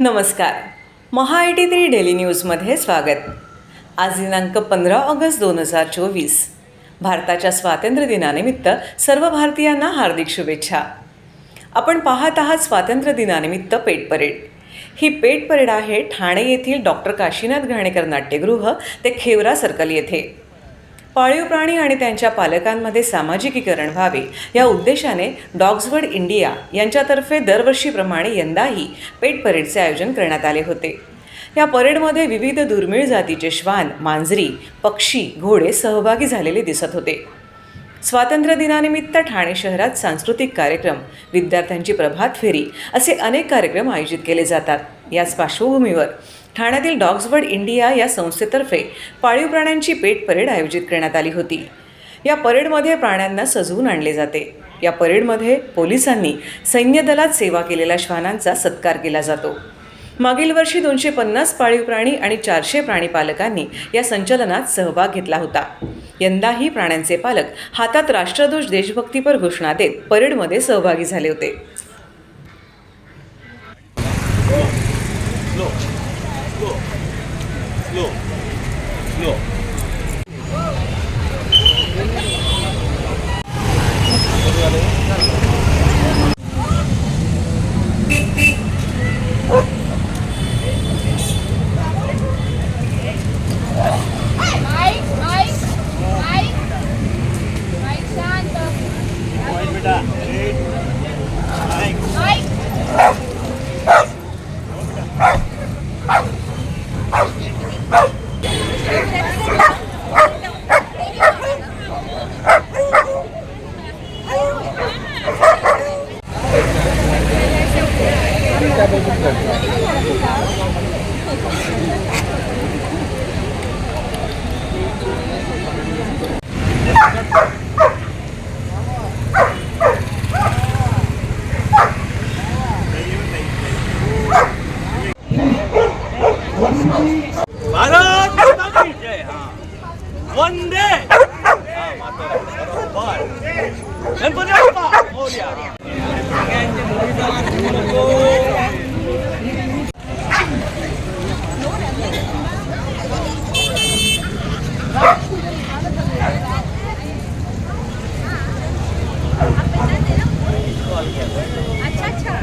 नमस्कार. Maha I T three daily न्यूजमध्ये स्वागत. आज दिनांक पंधरा ऑगस्ट दोन हजार चोवीस. भारताच्या स्वातंत्र्य दिनानिमित्त सर्व भारतीयांना हार्दिक शुभेच्छा. आपण पाहत आहात स्वातंत्र्य दिनानिमित्त पेट परेड. ही पेट परेड आहे ठाणे येथील डॉक्टर काशीनाथ घाणेकर नाट्यगृह ते खेवरा सर्कल येथे. पाळीव प्राणी आणि त्यांच्या पालकांमध्ये सामाजिकीकरण व्हावे या उद्देशाने डॉग्सवर्ड इंडिया यांच्यातर्फे दरवर्षीप्रमाणे यंदाही पेट परेडचे आयोजन करण्यात आले होते. या परेडमध्ये विविध दुर्मिळ जातीचे श्वान मांजरी पक्षी घोडे सहभागी झालेले दिसत होते. स्वातंत्र्य दिनानिमित्त ठाणे शहरात सांस्कृतिक कार्यक्रम विद्यार्थ्यांची प्रभात फेरी असे अनेक कार्यक्रम आयोजित केले जातात. याच पार्श्वभूमीवर ठाण्यातील डॉग्सवर्ड इंडिया या संस्थेतर्फे पाळीव प्राण्यांची पेट परेड आयोजित करण्यात आली होती. या परेडमध्ये प्राण्यांना सजवून आणले जाते. या परेडमध्ये पोलिसांनी सैन्य दलात सेवा केलेल्या श्वानांचा सत्कार केला जातो. मागील वर्षी दोनशे पन्नास पाळीव प्राणी आणि चारशे प्राणी पालकांनी या संचलनात सहभाग घेतला होता. यंदाही प्राण्यांचे पालक हातात राष्ट्रध्वज देशभक्तीपर घोषणा देत परेडमध्ये सहभागी झाले होते. dá. আচ্ছা আচ্ছা।